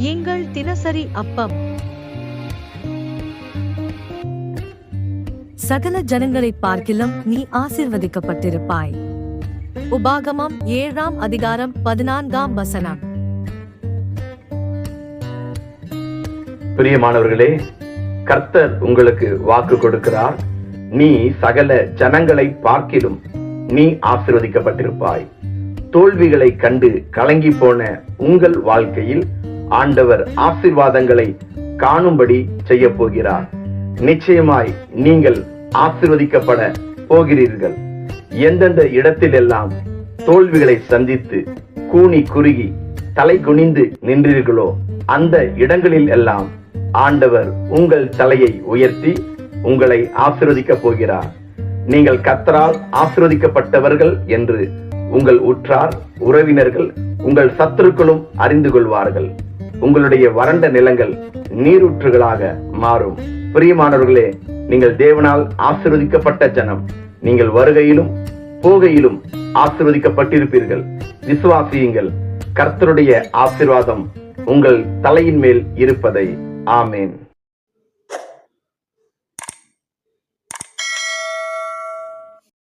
எங்கள் தினசரி அப்பம். சகல ஜனங்களை பார்க்கிலும் நீ ஆசிர்வதிக்கப்பட்டிருப்பாய். உபாகமம் ஏழாம் அதிகாரம் பதினான்காம் வசனம். பிரியமானவர்களே கர்த்தர் உங்களுக்கு வாக்கு கொடுக்கிறார். நீ சகல ஜனங்களை பார்க்கிலும் நீ ஆசிர்வதிக்கப்பட்டிருப்பாய். தோல்விகளை கண்டு கலங்கி போன உங்கள் வாழ்க்கையில் ஆண்டவர் ஆசிர்வாதங்களை காணும்படி செய்ய போகிறார் நிச்சயமாய் நீங்கள் ஆசிர்வதிக்கப்பட போகிறீர்கள். எந்தெந்த இடத்திலெல்லாம் தோல்விகளை சந்தித்து கூனி குறுகி தலை குனிந்து நின்றீர்களோ அந்த இடங்களில் எல்லாம் ஆண்டவர் உங்கள் தலையை உயர்த்தி உங்களை ஆசிர்வதிக்க போகிறார். நீங்கள் கத்தரால் ஆசிர்வதிக்கப்பட்டவர்கள் என்று உங்கள் உற்றார் உறவினர்கள் உங்கள் சத்துருக்களும் அறிந்து கொள்வார்கள். உங்களுடைய வறண்ட நிலங்கள் நீரூற்றுகளாக மாறும். பிரியமானவர்களே நீங்கள் தேவனால் ஆசிர்வதிக்கப்பட்ட ஜனம். நீங்கள் வருகையிலும் போகையிலும் ஆசிர்வதிக்கப்பட்டிருப்பீர்கள். விசுவாசியுங்கள். கர்த்தருடைய ஆசிர்வாதம் உங்கள் தலையின் மேல் இருப்பதை. ஆமேன்.